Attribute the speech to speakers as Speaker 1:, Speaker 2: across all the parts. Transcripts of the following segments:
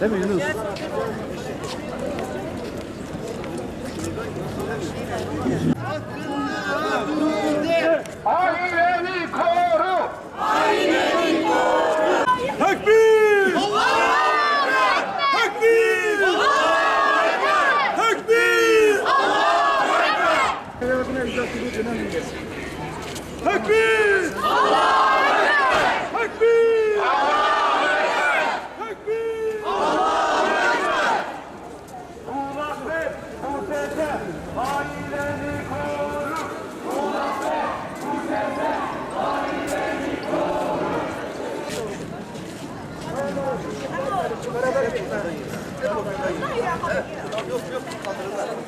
Speaker 1: Değil mi Yunus?
Speaker 2: Aileni koru.
Speaker 1: Takbir! Takbir! Takbir! Takbir! Takbir!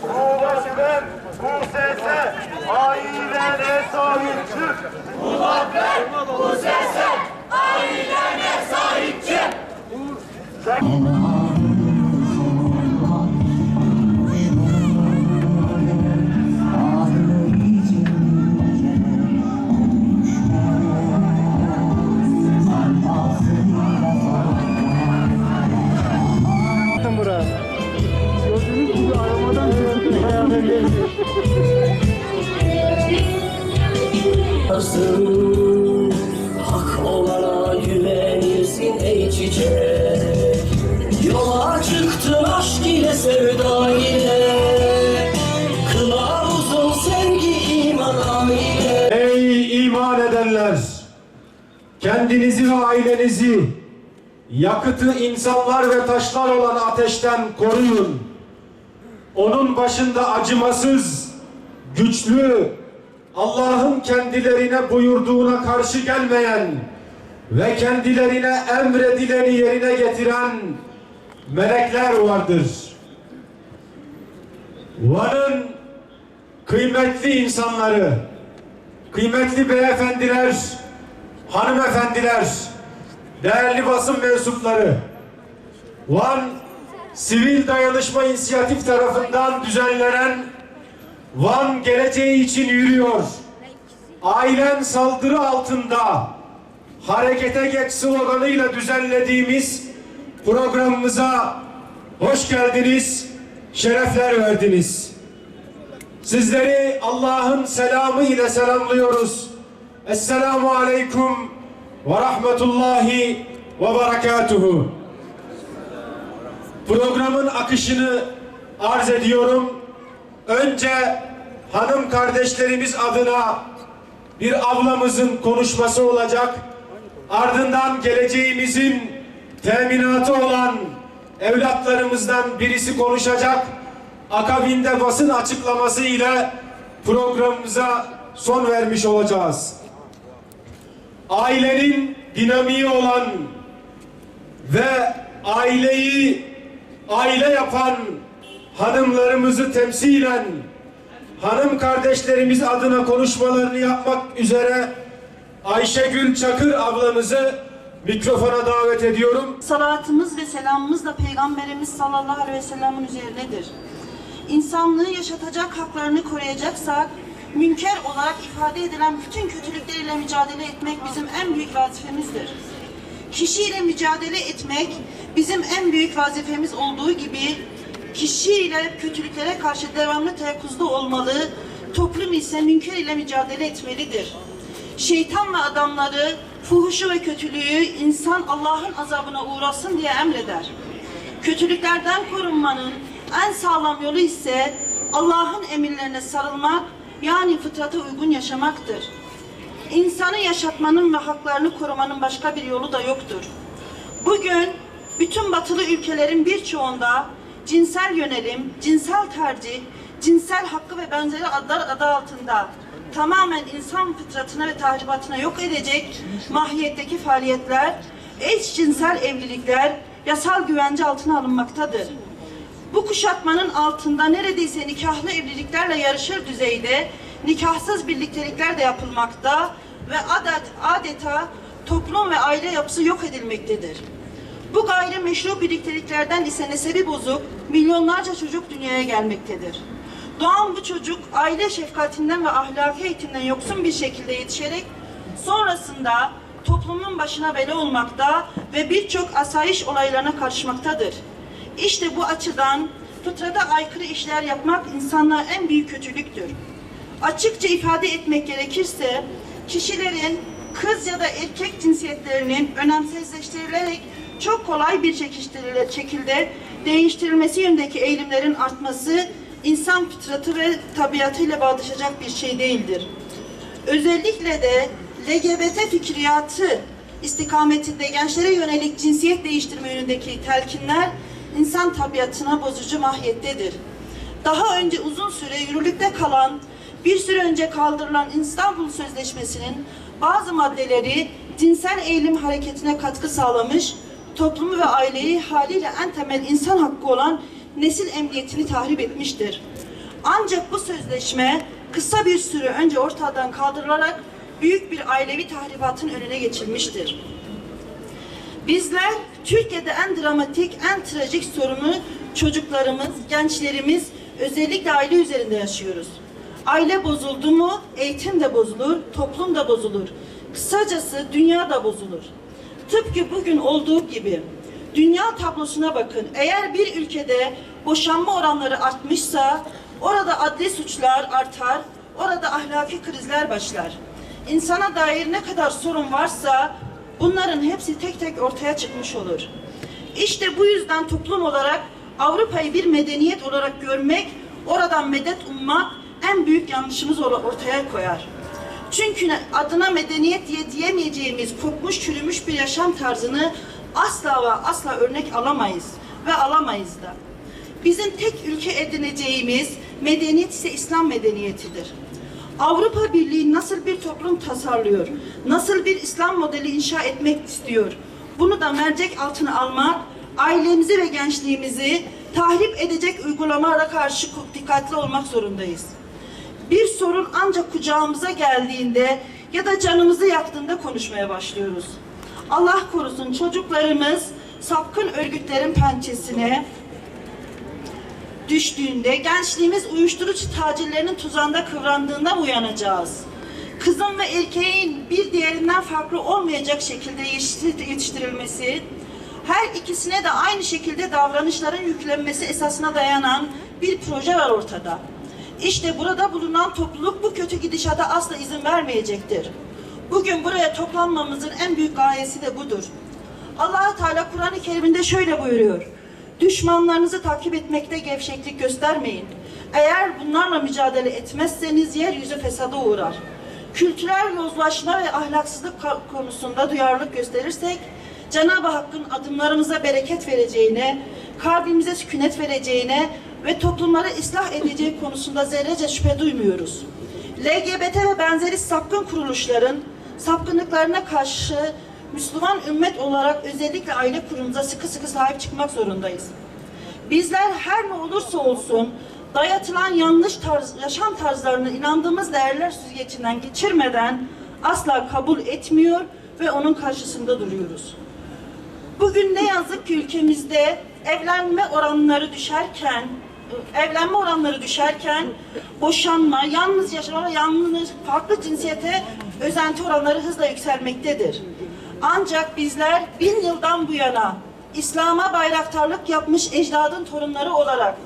Speaker 2: Muhabbet, muhabbete, ailene sahip çık.
Speaker 1: Gördüğünüz
Speaker 3: Nasıl hak olana güvenirsin ey çiçek Yola çıktın aşk ile sevda ile Kılavuzun sevgi iman ile
Speaker 4: Ey iman edenler! Kendinizi ve ailenizi yakıtı insanlar ve taşlar olan ateşten koruyun. Onun başında acımasız, güçlü, Allah'ın kendilerine buyurduğuna karşı gelmeyen ve kendilerine emredileni yerine getiren melekler vardır. Van'ın kıymetli insanları, kıymetli beyefendiler, hanımefendiler, değerli basın mensupları, Van Sivil Dayanışma İnisiyatif tarafından düzenlenen Van geleceği için yürüyor. Ailen saldırı altında harekete geç sloganıyla düzenlediğimiz programımıza hoş geldiniz, şerefler verdiniz. Sizleri Allah'ın selamı ile selamlıyoruz. Esselamu aleyküm ve rahmetullahi ve berekatuhu. Programın akışını arz ediyorum. Önce hanım kardeşlerimiz adına bir ablamızın konuşması olacak. Ardından geleceğimizin teminatı olan evlatlarımızdan birisi konuşacak. Akabinde basın açıklaması ile programımıza son vermiş olacağız. Ailenin dinamiği olan ve aileyi aile yapan hanımlarımızı temsilen hanım kardeşlerimiz adına konuşmalarını yapmak üzere Ayşegül Çakır ablamızı mikrofona davet ediyorum.
Speaker 5: Salatımız ve selamımız da Peygamberimiz sallallahu aleyhi ve sellem'in üzerinedir. İnsanlığı yaşatacak haklarını koruyacaksak, münker olarak ifade edilen bütün kötülükleriyle mücadele etmek bizim en büyük vazifemizdir. Kişiyle mücadele etmek bizim en büyük vazifemiz olduğu gibi, kişiyle kötülüklere karşı devamlı teyakkuzda olmalı, toplum ise münker ile mücadele etmelidir. Şeytan ve adamları, fuhuşu ve kötülüğü insan Allah'ın azabına uğrasın diye emreder. Kötülüklerden korunmanın en sağlam yolu ise Allah'ın emirlerine sarılmak, yani fıtrata uygun yaşamaktır. İnsanı yaşatmanın ve haklarını korumanın başka bir yolu da yoktur. Bugün bütün batılı ülkelerin birçoğunda cinsel yönelim, cinsel tercih, cinsel hakkı ve benzeri adlar adı altında tamamen insan fıtratına ve tahribatına yok edecek mahiyetteki faaliyetler, eşcinsel evlilikler yasal güvence altına alınmaktadır. Bu kuşatmanın altında neredeyse nikahlı evliliklerle yarışır düzeyde nikahsız birliktelikler de yapılmakta ve adet, adeta toplum ve aile yapısı yok edilmektedir. Bu gayrimeşru birlikteliklerden ise nesebi bozuk milyonlarca çocuk dünyaya gelmektedir. Doğan bu çocuk aile şefkatinden ve ahlaki eğitimden yoksun bir şekilde yetişerek sonrasında toplumun başına bela olmakta ve birçok asayiş olaylarına karışmaktadır. İşte bu açıdan fıtrata aykırı işler yapmak insanlığa en büyük kötülüktür. Açıkça ifade etmek gerekirse kişilerin kız ya da erkek cinsiyetlerinin önemsizleştirilerek çok kolay bir şekilde değiştirilmesi yönündeki eğilimlerin artması insan fıtratı ve tabiatıyla bağdaşacak bir şey değildir. Özellikle de LGBT fikriyatı istikametinde gençlere yönelik cinsiyet değiştirme yönündeki telkinler insan tabiatına bozucu mahiyettedir. Daha önce uzun süre yürürlükte kalan, bir süre önce kaldırılan İstanbul Sözleşmesi'nin bazı maddeleri cinsel eğilim hareketine katkı sağlamış, toplumu ve aileyi haliyle en temel insan hakkı olan nesil emniyetini tahrip etmiştir. Ancak bu sözleşme kısa bir süre önce ortadan kaldırılarak büyük bir ailevi tahribatın önüne geçilmiştir. Bizler Türkiye'de en dramatik, en trajik sorunu çocuklarımız, gençlerimiz özellikle aile üzerinde yaşıyoruz. Aile bozuldu mu eğitim de bozulur, toplum da bozulur. Kısacası dünya da bozulur. Tıpkı bugün olduğu gibi dünya tablosuna bakın. Eğer bir ülkede boşanma oranları artmışsa orada adli suçlar artar, orada ahlaki krizler başlar. İnsana dair ne kadar sorun varsa bunların hepsi tek tek ortaya çıkmış olur. İşte bu yüzden toplum olarak Avrupa'yı bir medeniyet olarak görmek, oradan medet ummak en büyük yanlışımız ortaya koyar. Çünkü adına medeniyet diye diyemeyeceğimiz kopmuş çürümüş bir yaşam tarzını asla ve asla örnek alamayız ve alamayız da. Bizim tek ülke edineceğimiz medeniyet ise İslam medeniyetidir. Avrupa Birliği nasıl bir toplum tasarlıyor, nasıl bir İslam modeli inşa etmek istiyor, bunu da mercek altına almak, ailemizi ve gençliğimizi tahrip edecek uygulamalara karşı dikkatli olmak zorundayız. Bir sorun ancak kucağımıza geldiğinde ya da canımızı yaktığında konuşmaya başlıyoruz. Allah korusun çocuklarımız sapkın örgütlerin pençesine düştüğünde, gençliğimiz uyuşturucu tacirlerinin tuzağında kıvrandığında uyanacağız. Kızın ve erkeğin bir diğerinden farklı olmayacak şekilde yetiştir- yetiştirilmesi, her ikisine de aynı şekilde davranışların yüklenmesi esasına dayanan bir proje var ortada. İşte burada bulunan topluluk bu kötü gidişata asla izin vermeyecektir. Bugün buraya toplanmamızın en büyük gayesi de budur. allah Teala Kur'an-ı Kerim'inde şöyle buyuruyor. Düşmanlarınızı takip etmekte gevşeklik göstermeyin. Eğer bunlarla mücadele etmezseniz yeryüzü fesada uğrar. Kültürel yozlaşma ve ahlaksızlık konusunda duyarlılık gösterirsek Cenab-ı Hakk'ın adımlarımıza bereket vereceğine, kalbimize sükunet vereceğine ve toplumları ıslah edeceği konusunda zerrece şüphe duymuyoruz. LGBT ve benzeri sapkın kuruluşların sapkınlıklarına karşı Müslüman ümmet olarak özellikle aile kurumumuza sıkı sıkı sahip çıkmak zorundayız. Bizler her ne olursa olsun dayatılan yanlış tarz, yaşam tarzlarını inandığımız değerler süzgecinden geçirmeden asla kabul etmiyor ve onun karşısında duruyoruz. Bugün ne yazık ki ülkemizde evlenme oranları düşerken, evlenme oranları düşerken boşanma, yalnız yaşama, yalnız farklı cinsiyete özenti oranları hızla yükselmektedir. Ancak bizler bin yıldan bu yana İslam'a bayraktarlık yapmış ecdadın torunları olarak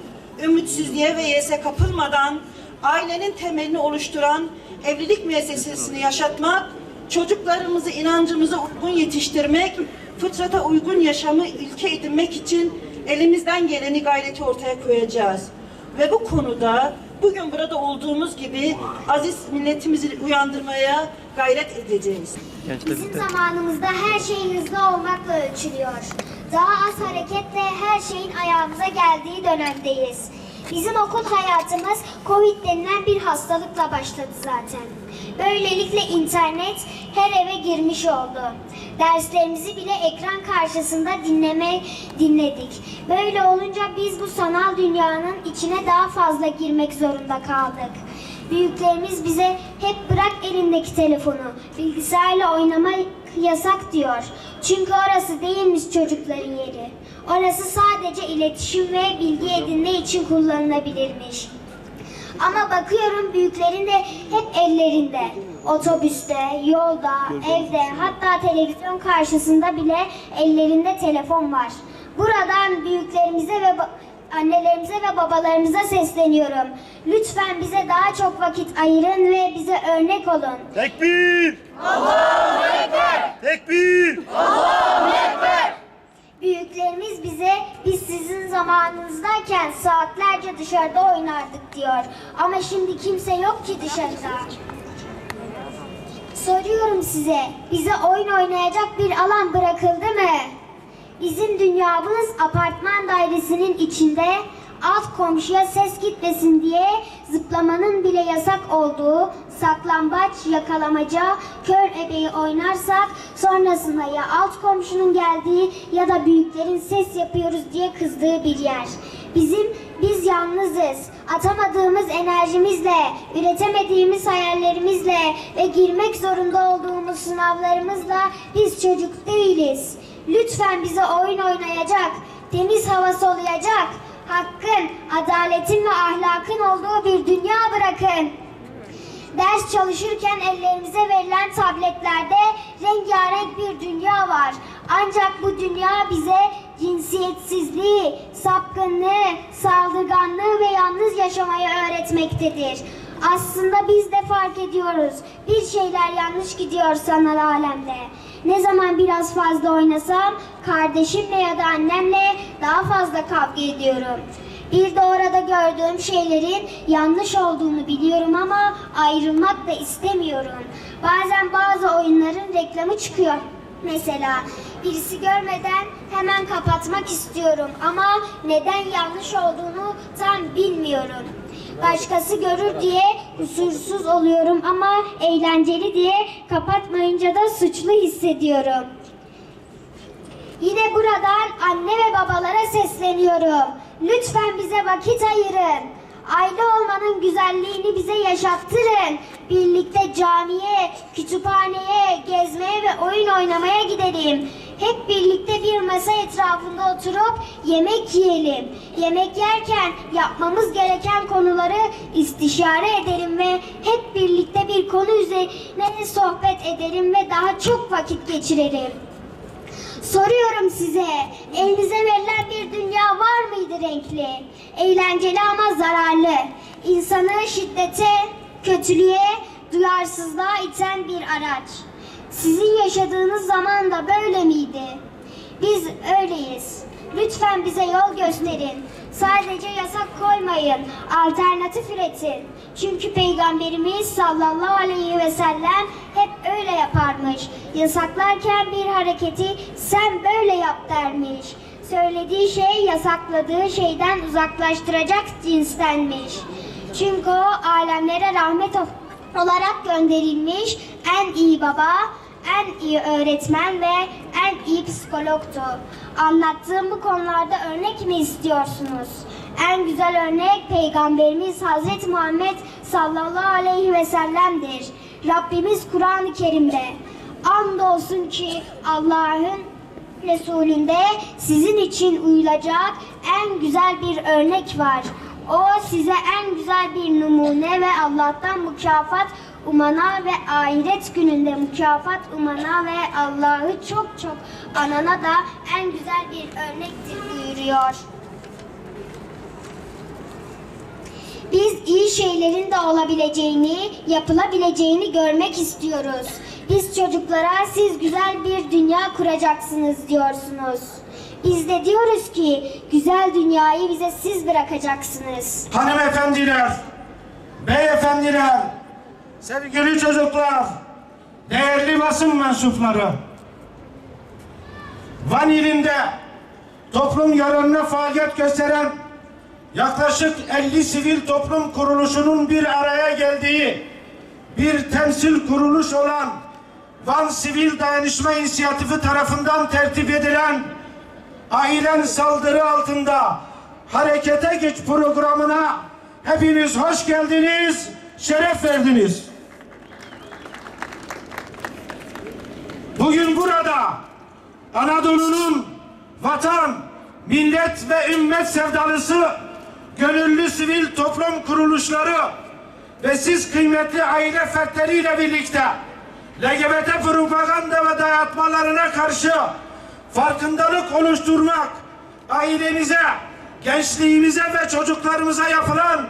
Speaker 5: ümitsizliğe ve yese kapılmadan ailenin temelini oluşturan evlilik müessesesini yaşatmak, çocuklarımızı inancımıza uygun yetiştirmek, fıtrata uygun yaşamı ilke edinmek için elimizden geleni gayreti ortaya koyacağız. Ve bu konuda bugün burada olduğumuz gibi aziz milletimizi uyandırmaya gayret edeceğiz.
Speaker 6: Bizim zamanımızda her şey hızlı olmakla ölçülüyor. Daha az hareketle her şeyin ayağımıza geldiği dönemdeyiz. Bizim okul hayatımız Covid denilen bir hastalıkla başladı zaten. Böylelikle internet her eve girmiş oldu. Derslerimizi bile ekran karşısında dinleme dinledik. Böyle olunca biz bu sanal dünyanın içine daha fazla girmek zorunda kaldık. Büyüklerimiz bize hep bırak elindeki telefonu, bilgisayarla oynamak yasak diyor. Çünkü orası değilmiş çocukların yeri. Orası sadece iletişim ve bilgi edinme için kullanılabilirmiş. Ama bakıyorum büyüklerin de hep ellerinde. Otobüste, yolda, evde hatta televizyon karşısında bile ellerinde telefon var. Buradan büyüklerimize ve annelerimize ve babalarımıza sesleniyorum. Lütfen bize daha çok vakit ayırın ve bize örnek olun.
Speaker 1: Tekbir! Allahu Ekber! Tekbir!
Speaker 6: Büyüklerimiz bize biz sizin zamanınızdayken saatlerce dışarıda oynardık diyor. Ama şimdi kimse yok ki dışarıda. Soruyorum size, bize oyun oynayacak bir alan bırakıldı mı? Bizim dünyamız apartman dairesinin içinde alt komşuya ses gitmesin diye zıplamanın bile yasak olduğu saklambaç, yakalamaca, kör ebeği oynarsak sonrasında ya alt komşunun geldiği ya da büyüklerin ses yapıyoruz diye kızdığı bir yer. Bizim biz yalnızız. Atamadığımız enerjimizle, üretemediğimiz hayallerimizle ve girmek zorunda olduğumuz sınavlarımızla biz çocuk değiliz. Lütfen bize oyun oynayacak, temiz hava soluyacak, hakkın, adaletin ve ahlakın olduğu bir dünya bırakın. Ders çalışırken ellerimize verilen tabletlerde rengarenk bir dünya var. Ancak bu dünya bize cinsiyetsizliği, sapkınlığı, saldırganlığı ve yalnız yaşamayı öğretmektedir. Aslında biz de fark ediyoruz. Bir şeyler yanlış gidiyor sanal alemde. Ne zaman biraz fazla oynasam kardeşimle ya da annemle daha fazla kavga ediyorum. Bir de orada gördüğüm şeylerin yanlış olduğunu biliyorum ama ayrılmak da istemiyorum. Bazen bazı oyunların reklamı çıkıyor. Mesela birisi görmeden hemen kapatmak istiyorum ama neden yanlış olduğunu tam bilmiyorum. Başkası görür diye kusursuz oluyorum ama eğlenceli diye kapatmayınca da suçlu hissediyorum. Yine buradan anne ve babalara sesleniyorum. Lütfen bize vakit ayırın. Aile olmanın güzelliğini bize yaşattırın. Birlikte camiye, kütüphaneye, gezmeye ve oyun oynamaya gidelim. Hep birlikte bir masa etrafında oturup yemek yiyelim. Yemek yerken yapmamız gereken konuları istişare edelim ve hep birlikte bir konu üzerine sohbet edelim ve daha çok vakit geçirelim. Soruyorum size, elinize verilen bir dünya var mıydı renkli? Eğlenceli ama zararlı. İnsanı şiddete, kötülüğe, duyarsızlığa iten bir araç. Sizin yaşadığınız zaman da böyle miydi? Biz öyleyiz. Lütfen bize yol gösterin. Sadece yasak koymayın. Alternatif üretin. Çünkü Peygamberimiz sallallahu aleyhi ve sellem hep öyle yaparmış. Yasaklarken bir hareketi sen böyle yap dermiş. Söylediği şey yasakladığı şeyden uzaklaştıracak cinstenmiş. Çünkü o alemlere rahmet olarak gönderilmiş en iyi baba, en iyi öğretmen ve en iyi psikologtu. Anlattığım bu konularda örnek mi istiyorsunuz? En güzel örnek Peygamberimiz Hazreti Muhammed sallallahu aleyhi ve sellem'dir. Rabbimiz Kur'an-ı Kerim'de andolsun ki Allah'ın Resulünde sizin için uyulacak en güzel bir örnek var. O size en güzel bir numune ve Allah'tan mükafat umana ve ahiret gününde mükafat umana ve Allah'ı çok çok anana da en güzel bir örnektir buyuruyor. Biz iyi şeylerin de olabileceğini, yapılabileceğini görmek istiyoruz. Biz çocuklara siz güzel bir dünya kuracaksınız diyorsunuz. Biz de diyoruz ki güzel dünyayı bize siz bırakacaksınız.
Speaker 7: Hanımefendiler, beyefendiler, sevgili çocuklar, değerli basın mensupları. Van ilinde toplum yararına faaliyet gösteren yaklaşık 50 sivil toplum kuruluşunun bir araya geldiği bir temsil kuruluş olan Van Sivil Dayanışma İnisiyatifi tarafından tertip edilen Ailen saldırı altında harekete geç programına hepiniz hoş geldiniz, şeref verdiniz. Bugün burada Anadolu'nun vatan, millet ve ümmet sevdalısı gönüllü sivil toplum kuruluşları ve siz kıymetli aile fertleriyle birlikte LGBT propaganda ve dayatmalarına karşı farkındalık oluşturmak, ailemize, gençliğimize ve çocuklarımıza yapılan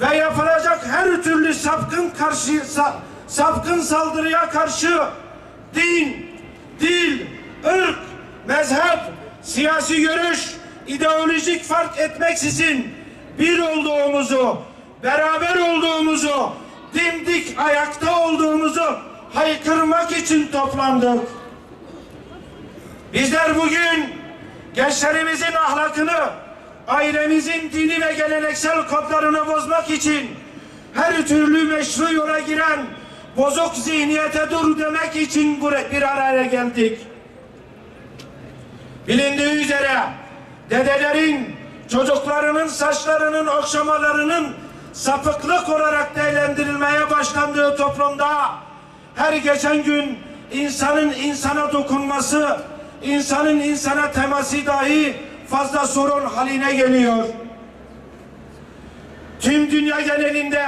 Speaker 7: ve yapılacak her türlü sapkın karşı sa- sapkın saldırıya karşı din, dil, ırk, mezhep, siyasi görüş, ideolojik fark etmeksizin bir olduğumuzu, beraber olduğumuzu, dimdik ayakta olduğumuzu haykırmak için toplandık. Bizler bugün gençlerimizin ahlakını, ailemizin dini ve geleneksel kodlarını bozmak için her türlü meşru yola giren bozuk zihniyete dur demek için bir araya geldik. Bilindiği üzere dedelerin çocuklarının saçlarının okşamalarının sapıklık olarak değerlendirilmeye başlandığı toplumda her geçen gün insanın insana dokunması, insanın insana teması dahi fazla sorun haline geliyor. Tüm dünya genelinde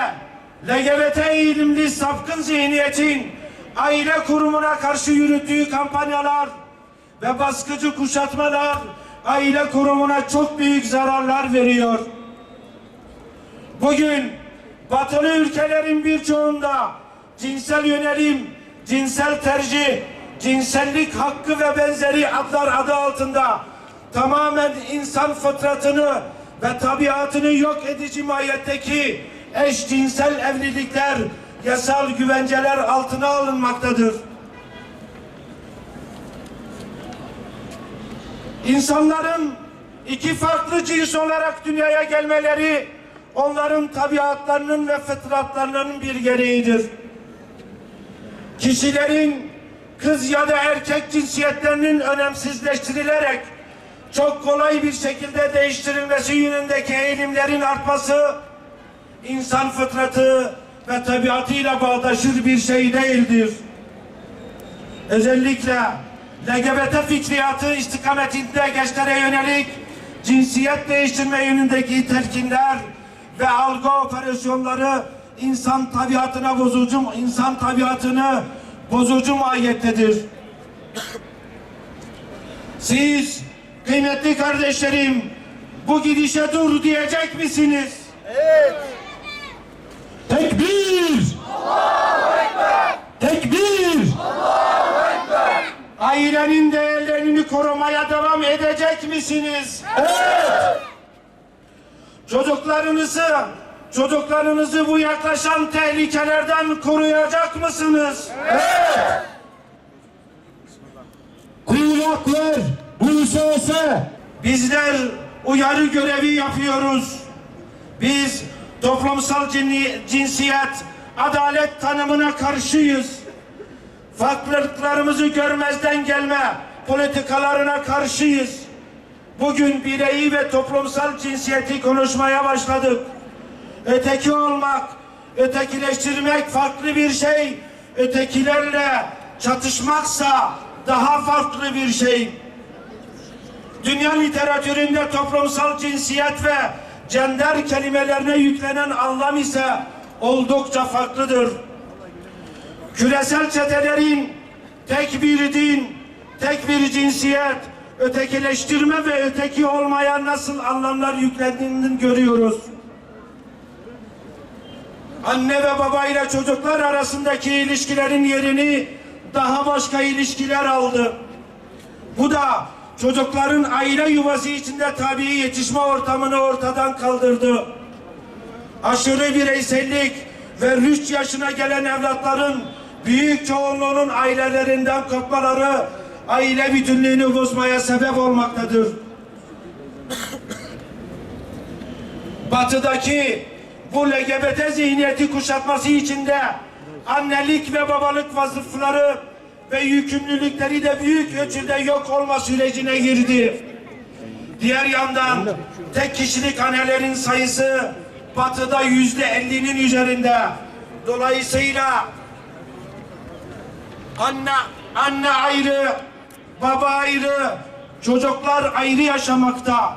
Speaker 7: LGBT eğilimli sapkın zihniyetin aile kurumuna karşı yürüttüğü kampanyalar ve baskıcı kuşatmalar aile kurumuna çok büyük zararlar veriyor. Bugün batılı ülkelerin birçoğunda cinsel yönelim, cinsel tercih, cinsellik hakkı ve benzeri adlar adı altında tamamen insan fıtratını ve tabiatını yok edici mahiyetteki eşcinsel evlilikler yasal güvenceler altına alınmaktadır. İnsanların iki farklı cins olarak dünyaya gelmeleri onların tabiatlarının ve fıtratlarının bir gereğidir. Kişilerin kız ya da erkek cinsiyetlerinin önemsizleştirilerek çok kolay bir şekilde değiştirilmesi yönündeki eğilimlerin artması insan fıtratı ve tabiatıyla bağdaşır bir şey değildir. Özellikle LGBT fikriyatı istikametinde gençlere yönelik cinsiyet değiştirme yönündeki telkinler ve algı operasyonları insan tabiatına bozucu, insan tabiatını bozucu mahiyettedir. Siz kıymetli kardeşlerim bu gidişe dur diyecek misiniz? Evet. Tekbir! Tekbir! Ailenin değerlerini korumaya devam edecek misiniz? Evet. Çocuklarınızı, çocuklarınızı bu yaklaşan tehlikelerden koruyacak mısınız? Evet. Kulak ver, bu sese. Bizler uyarı görevi yapıyoruz. Biz toplumsal cinsiyet, adalet tanımına karşıyız farklılıklarımızı görmezden gelme politikalarına karşıyız. Bugün bireyi ve toplumsal cinsiyeti konuşmaya başladık. Öteki olmak, ötekileştirmek farklı bir şey. Ötekilerle çatışmaksa daha farklı bir şey. Dünya literatüründe toplumsal cinsiyet ve gender kelimelerine yüklenen anlam ise oldukça farklıdır küresel çetelerin tek bir din, tek bir cinsiyet, ötekileştirme ve öteki olmaya nasıl anlamlar yüklendiğini görüyoruz. Anne ve baba ile çocuklar arasındaki ilişkilerin yerini daha başka ilişkiler aldı. Bu da çocukların aile yuvası içinde tabii yetişme ortamını ortadan kaldırdı. Aşırı bireysellik ve rüşt yaşına gelen evlatların büyük çoğunluğunun ailelerinden kopmaları aile bütünlüğünü bozmaya sebep olmaktadır. Batıdaki bu LGBT zihniyeti kuşatması içinde annelik ve babalık vasıfları ve yükümlülükleri de büyük ölçüde yok olma sürecine girdi. Diğer yandan tek kişilik annelerin sayısı batıda yüzde ellinin üzerinde. Dolayısıyla anne anne ayrı, baba ayrı, çocuklar ayrı yaşamakta.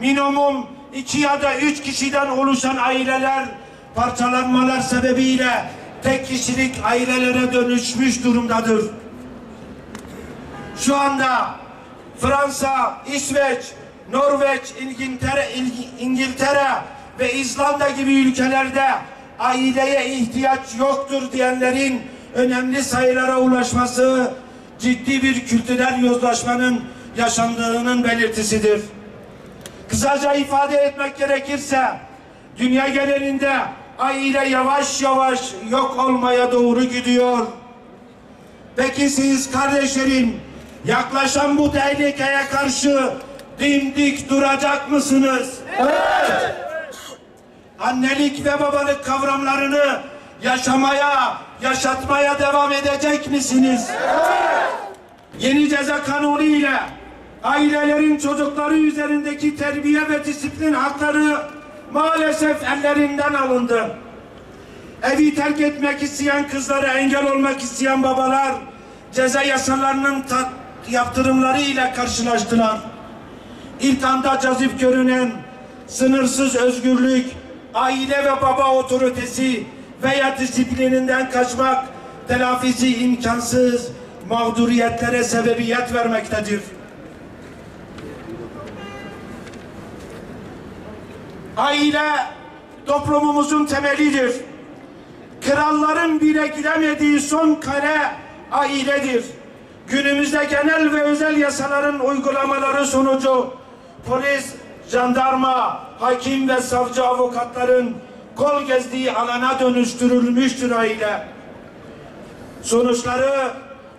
Speaker 7: Minimum iki ya da üç kişiden oluşan aileler parçalanmalar sebebiyle tek kişilik ailelere dönüşmüş durumdadır. Şu anda Fransa, İsveç, Norveç, İngiltere, İng- İngiltere ve İzlanda gibi ülkelerde aileye ihtiyaç yoktur diyenlerin önemli sayılara ulaşması ciddi bir kültürel yozlaşmanın yaşandığının belirtisidir. Kısaca ifade etmek gerekirse dünya genelinde aile yavaş yavaş yok olmaya doğru gidiyor. Peki siz kardeşlerim yaklaşan bu tehlikeye karşı dimdik duracak mısınız? Evet. Annelik ve babalık kavramlarını yaşamaya, yaşatmaya devam edecek misiniz? Evet. Yeni ceza kanunu ile ailelerin çocukları üzerindeki terbiye ve disiplin hakları maalesef ellerinden alındı. Evi terk etmek isteyen kızlara engel olmak isteyen babalar ceza yasalarının ta- yaptırımları ile karşılaştılar. İlk anda cazip görünen sınırsız özgürlük, aile ve baba otoritesi veya disiplininden kaçmak telafisi imkansız mağduriyetlere sebebiyet vermektedir. Aile toplumumuzun temelidir. Kralların bile gidemediği son kale ailedir. Günümüzde genel ve özel yasaların uygulamaları sonucu polis, jandarma, hakim ve savcı avukatların kol gezdiği alana dönüştürülmüştür aile. Sonuçları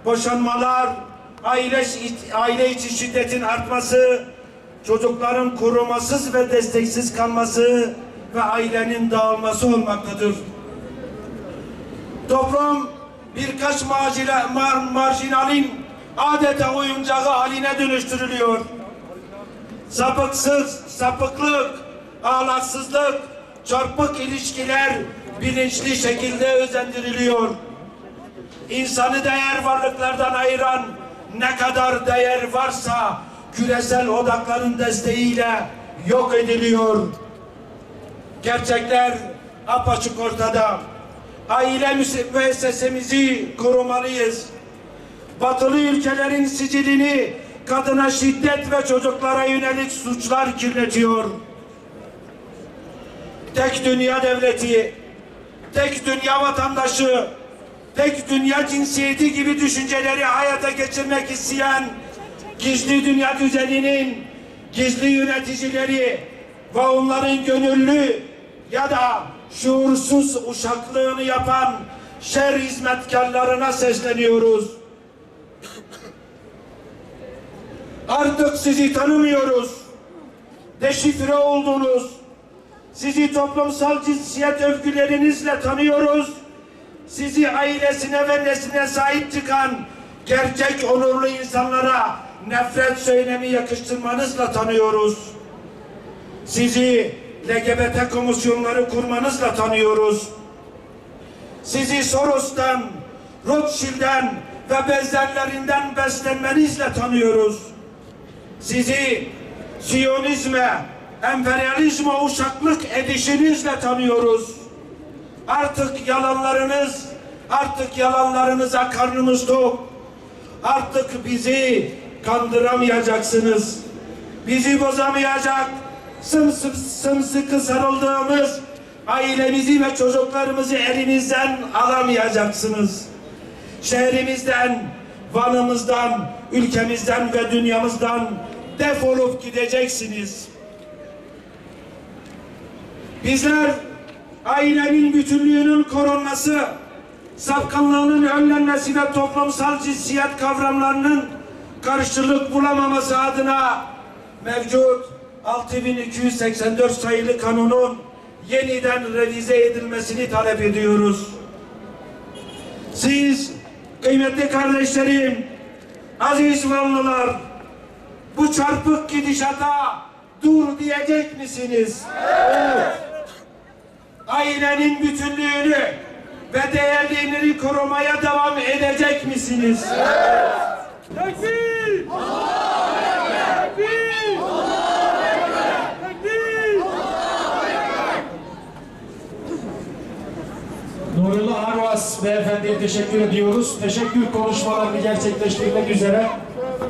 Speaker 7: boşanmalar, aile, aile içi şiddetin artması, çocukların korumasız ve desteksiz kalması ve ailenin dağılması olmaktadır. Toplum birkaç marjina, mar, marjinalin adeta oyuncağı haline dönüştürülüyor. Sapıksız, sapıklık, ahlaksızlık, çarpık ilişkiler bilinçli şekilde özendiriliyor. İnsanı değer varlıklardan ayıran ne kadar değer varsa küresel odakların desteğiyle yok ediliyor. Gerçekler apaçık ortada. Aile müessesemizi korumalıyız. Batılı ülkelerin sicilini kadına şiddet ve çocuklara yönelik suçlar kirletiyor. Tek dünya devleti, tek dünya vatandaşı, tek dünya cinsiyeti gibi düşünceleri hayata geçirmek isteyen gizli dünya düzeninin gizli yöneticileri ve onların gönüllü ya da şuursuz uşaklığını yapan şer hizmetkarlarına sesleniyoruz. Artık sizi tanımıyoruz. Deşifre oldunuz. Sizi toplumsal cinsiyet övgülerinizle tanıyoruz. Sizi ailesine ve nesline sahip çıkan gerçek onurlu insanlara nefret söylemi yakıştırmanızla tanıyoruz. Sizi LGBT komisyonları kurmanızla tanıyoruz. Sizi Soros'tan, Rothschild'den ve benzerlerinden beslenmenizle tanıyoruz. Sizi Siyonizme, emperyalizme uşaklık edişinizle tanıyoruz. Artık yalanlarınız, artık yalanlarınıza karnımız tok. Artık bizi kandıramayacaksınız. Bizi bozamayacak, sımsıkı, sımsıkı sarıldığımız ailemizi ve çocuklarımızı elinizden alamayacaksınız. Şehrimizden, Van'ımızdan, ülkemizden ve dünyamızdan defolup gideceksiniz. Bizler ailenin bütünlüğünün korunması, sapkınlığının önlenmesi ve toplumsal cinsiyet kavramlarının karşılık bulamaması adına mevcut 6284 sayılı kanunun yeniden revize edilmesini talep ediyoruz. Siz kıymetli kardeşlerim, aziz Vanlılar, bu çarpık gidişata dur diyecek misiniz? Evet. Ailenin bütünlüğünü ve değerlerini korumaya devam edecek misiniz?
Speaker 1: Tekbir! Tekbir! Tekbir!
Speaker 4: Nurullah Arvas beyefendiye teşekkür ediyoruz. Teşekkür konuşmalarını gerçekleştirmek üzere